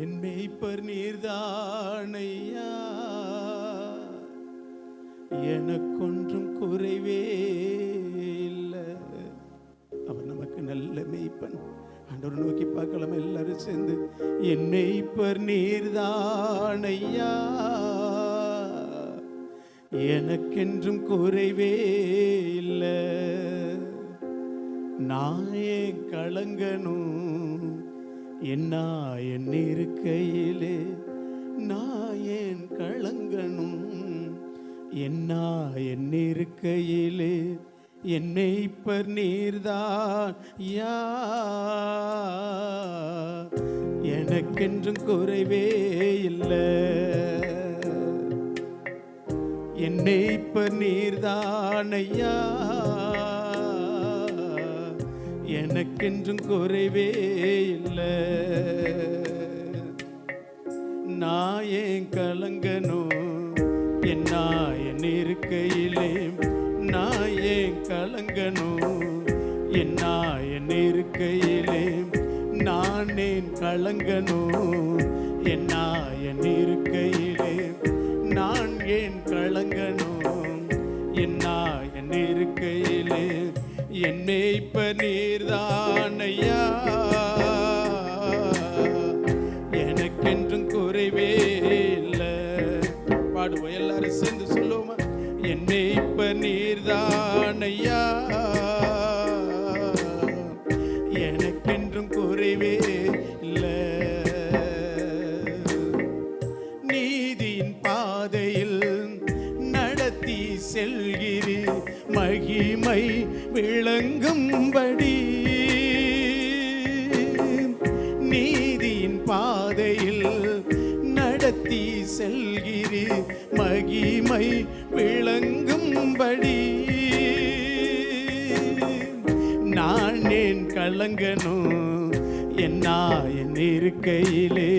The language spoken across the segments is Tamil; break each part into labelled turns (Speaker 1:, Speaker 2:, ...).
Speaker 1: என் மேய்ப்பர் நீர்தானையா? எனக்கொன்றும் குறைவே இல்லை அவர் நமக்கு நல்ல மெய்ப்பன். ஆண்டவர் நோக்கி பார்க்கலாம் எல்லாரும் சேர்ந்து. என் மெய்ப்பர் நீர்தானையா? எனக்கென்றும் குறைவே இல்லை நான் ஏன் கலங்கணும்? என்ன என் இருக்கையிலே? நான் ஏன் கலங்கணும்? என்ன என் இருக்கையிலே? என்னை இப்பர் நீர்தான் யா எனக்கென்றும் குறைவே இல்லை. என்னை இப்பர் நீர்தான் ஐயா. எனக்கென்றும் குறைவே இல்லை. நான் ஏன் கலங்கணும் என்ன என் இருக்கையிலே நான் ஏன் கலங்கணும் என்ன என் இருக்கையிலே நான் ஏன் கலங்கணும் என்ன என் என் மேய்ப்ப நீர்தானையா? எனக்கென்றும் குறைவே இல்லை. பாடுவோம் எல்லாரும் சேர்ந்து சொல்லுவோமா? என் மேய்ப்ப நீர்தானையா? மகிமை விளங்கும்படி. நான் ஏன் கலங்கணும் என்ன என் இருக்கையிலே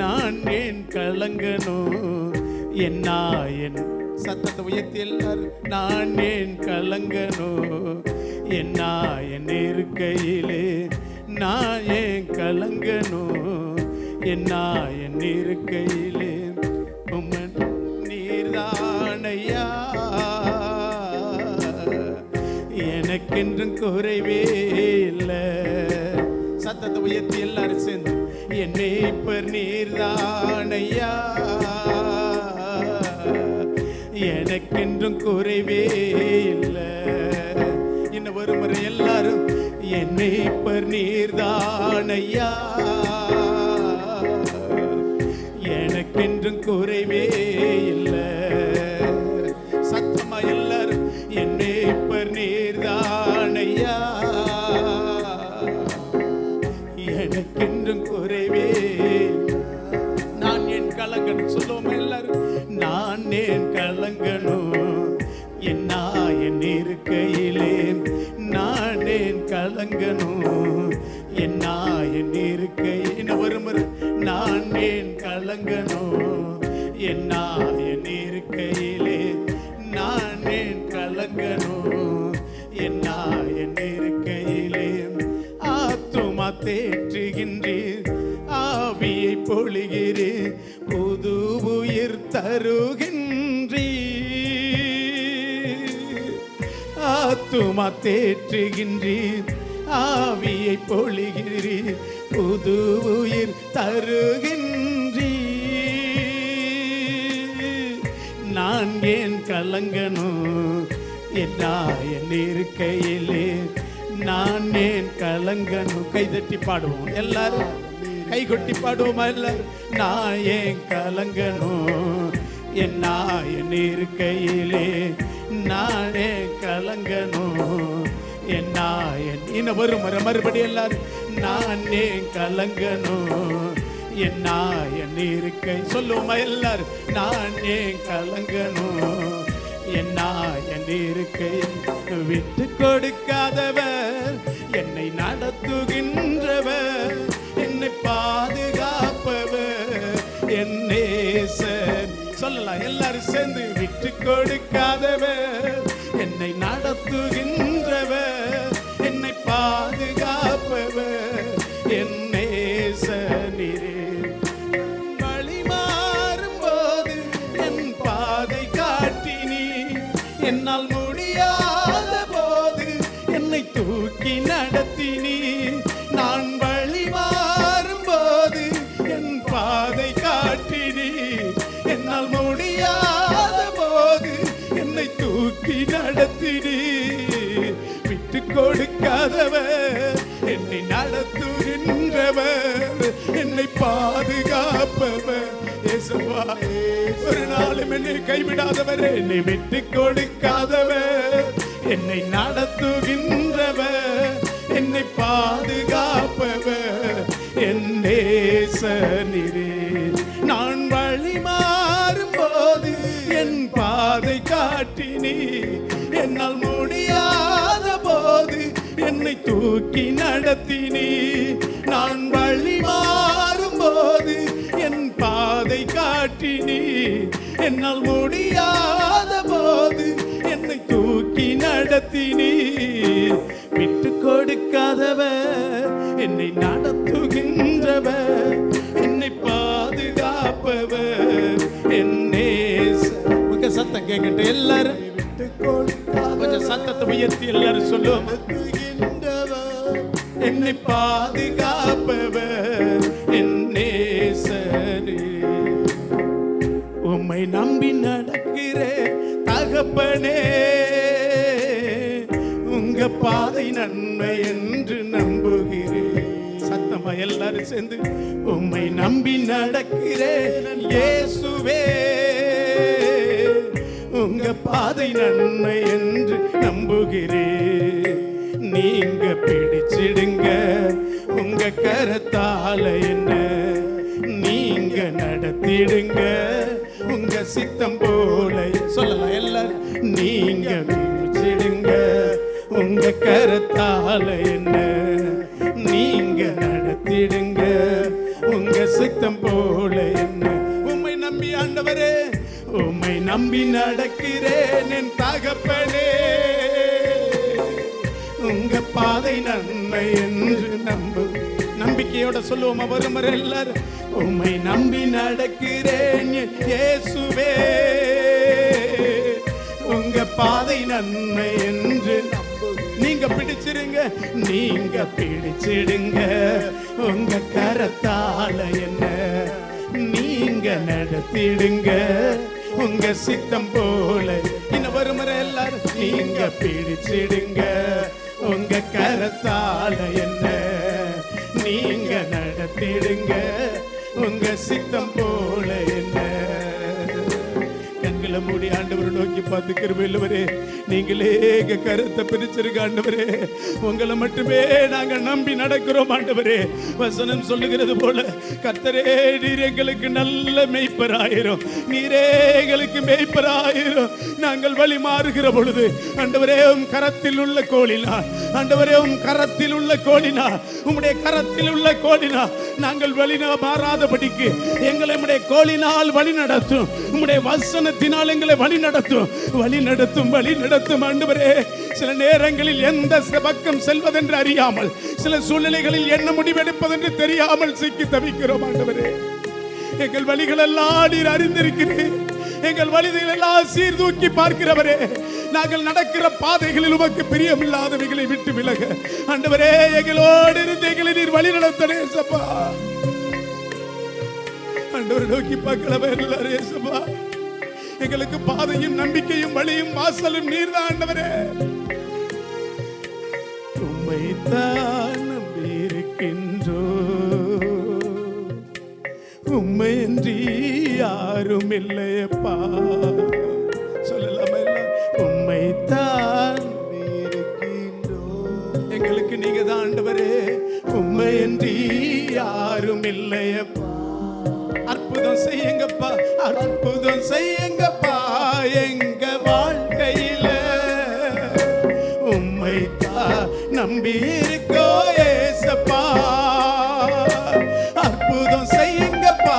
Speaker 1: நான் ஏன் கலங்கணும் என்ன என் சத்தத்தை உயர்த்தி எல்லாரும் நான் ஏன் கலங்கணும் என்ன என் இருக்கையிலே நான் ஏன் கலங்கணும் என்ன என் இருக்கையிலே நீர்தானையா எனக்கென்றும் குறைவே இல்லை. சத்தத்தை உயர்த்தி எல்லாரும் சேர்ந்து என்னை இப்ப நீர்தானையா? எனக்கென்றும் குறைவே இல்லை. இன்னும் ஒரு முறை எல்லாரும் என்னை இப்ப நீர்தானையா? எனக்கென்றும் குறைவே. நான் என் கலங்கணும் சொல்லுவோம் எல்லாரும். நான் ஏன் கலங்கணும் என்ன என் இருக்கையிலே. நான் ஏன் கலங்கணும் என்ன என் இருக்கை இன்னும் ஒரு நான் ஏன் கலங்கணும் என்ன என் இருக்கையிலே. அருகின்றி ஆத்துமா தேற்றுகின்றீர். ஆவியை பொழிகிறீர். புது உயிர் தருகின்றி நான் ஏன் கலங்கணும் என்ன என் இருக்கையிலே. நான் ஏன் கலங்கணும் கைதட்டி பாடுவோம் எல்லாரும். கை கொட்டி பாடுவோமா இல்லை நான் ஏன் கலங்கணும் என்ன என் இருக்கையிலே நானே கலங்கணும். என்ன இன்னும் ஒரு முறை மறுபடி எல்லாரும் நானே கலங்கணும். என்ன என் இருக்கை சொல்லுவோமா எல்லாரும் நானே கலங்கணும். என்ன என் இருக்கை விட்டு கொடுக்காதவர் என்னை நடத்துகின்றவர். விட்டுக் கொடுக்காதவர் என்னை நடத்துகின்றவர் என்னை பாதுகாப்பவர் என் நேசனிரே. வழி மாறும் போது என் பாதை காட்டினி. என்னால் முடியாத போது என்னை தூக்கி நடத்தினி. ஒரு நாளும் என்னை கைவிடாதவர் என்னை விட்டு கொடுக்காதவர் என்னை நடத்துகின்றவர் என்னை பாதுகாப்பவர் என்னே சனிரே நான் வழி மாறும் போது என் பாதை காட்டினி. என்னால் முடியாத போது என்னை தூக்கி நடத்தினி. என்னால் முடியாத போது என்னை தூக்கி நடத்தினி விட்டு கொடுக்காதவர் என்னை நடத்துகின்றவர் என்னை பாதுகாப்பவர். என் நேச- உங்க சத்தம் கேட்கட்டும் எல்லாரும். கொஞ்சம் சத்தத்தை உயர்த்தி எல்லாரும் சொல்லுவோம். என்னை பாதுகாப்பவர். என் நம்பி நடக்கிறேன் தகப்பனே. உங்க பாதை நன்மை என்று நம்புகிறேன் சத்தமா எல்லாரும் சேர்ந்து உம்மை நம்பி நடக்கிறேன் இயேசுவே. உங்க பாதை நன்மை என்று நம்புகிறேன் நீங்க பிடிச்சிடுங்க உங்க கரத்தால என்ன? நீங்க நடத்திடுங்க. உங்க சித்தம் போல. சொல்லலாம் எல்லாரும். நீங்க பிடிச்சிடுங்க உங்க கரத்தால என்ன? நீங்க நடத்திடுங்க. உங்க சித்தம் போல என்ன? உம்மை நம்பி ஆண்டவரே உம்மை நம்பி நடக்கிறேன் என் தகப்பனே. உங்க பாதை நன்மை என்று நம்பு நம்பிக்கையோட சொல்லுவோம் அவர் எல்லாரும். உம்மை நம்பி நடக்கிறேன் இயேசுவே. உங்க பாதை நன்மை என்று நீங்க பிடிச்சிருங்க நீங்க பிடிச்சிடுங்க. உங்க கரத்தால என்ன நீங்க நடத்திடுங்க. உங்க சித்தம் போல இன்னும் வருமுறை எல்லாரும். நீங்க பிடிச்சிடுங்க உங்க கரத்தால என்ன நீங்க நடத்திடுங்க. உங்க சித்தம் போல என்ன? கண்களை மூடி ஆண்டு பார்த்து கிருபையில்லவரே நீங்களே எங்க கருத்தை பிரிச்சிருக்க ஆண்டவரே. உங்களை மட்டுமே நாங்க நம்பி நடக்கிறோம் ஆண்டவரே. வசனம் சொல்லுகிறது போல கத்தரே நீர் எங்களுக்கு நல்ல மெய்ப்பராயிரும். நீரே எங்களுக்கு மெய்ப்பராயிரும். நாங்கள் வழி மாறுகிற பொழுது ஆண்டவரே உம் கரத்தில் உள்ள கோழினா ஆண்டவரே உம் கரத்தில் உள்ள கோழினா உம்முடைய கரத்தில் உள்ள கோழினா நாங்கள் வழினா மாறாதபடிக்கு எங்களை உம்முடைய கோழினால் வழி நடத்தும். உம்முடைய வசனத்தினால் எங்களை வழி நடத்தும். வழி நடத்தும் வழி நடத்தும் ஆண்டவரே. சில நேரங்களில் எந்த பக்கம் செல்வதென்று அறியாமல் சில சூழ்நிலைகளில் என்ன முடிவெடுப்பதென்று தெரியாமல் சிக்கி தவிக்கிறோம் ஆண்டவரே. எங்கள் வழிகள் எல்லாம் நீர் அறிந்திருக்கிறேன் எங்கள் வழிகள் எல்லாம் சீர்தூக்கி பார்க்கிறவரே. நாங்கள் நடக்கிற பாதைகளில் உமக்கு பிரியமில்லாதவைகளை விட்டு விலக. ஆண்டவரே எங்களோடு இருந்து எங்களை நீர் வழி நடத்தனே சப்பா ஆண்டவரை நோக்கி பார்க்கலவே? எல்லாரும் சப்பா எங்களுக்கு பாதையும் நம்பிக்கையும் வழியும் வாசலும் நீர் தான் ஆண்டவரே. உம்மைத்தான் நம்பியிருக்கின்றோ உண்மையின்றி யாரும் இல்லையப்பா. சொல்லலாமா எல்லாம் உம்மைத்தான் நம்பியிருக்கின்றோம். எங்களுக்கு நீங்க தான் ஆண்டவரே. உண்மையின்றி யாரும் இல்லையப்பா. நம்பி இருக்கோ ஏசப்பா. அற்புதம் செய்யுங்கப்பா.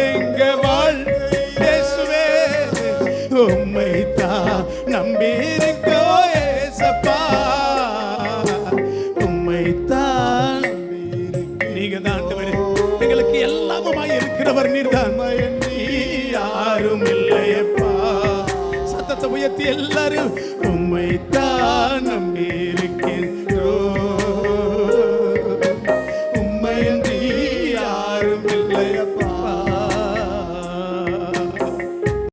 Speaker 1: எங்க வாழ்க்கை இயேசுவே உம்மை நம்பி இருக்கோ ஏசப்பா. உம்மை தான் நீங்க தான் எங்களுக்கு எல்லாமுமாய் இருக்கிறவர் நீர்தான். நீ யாரும் இல்லையப்பா. சத்தத்தை உயர்த்தி எல்லாரும் உம்மை தான் நம்பி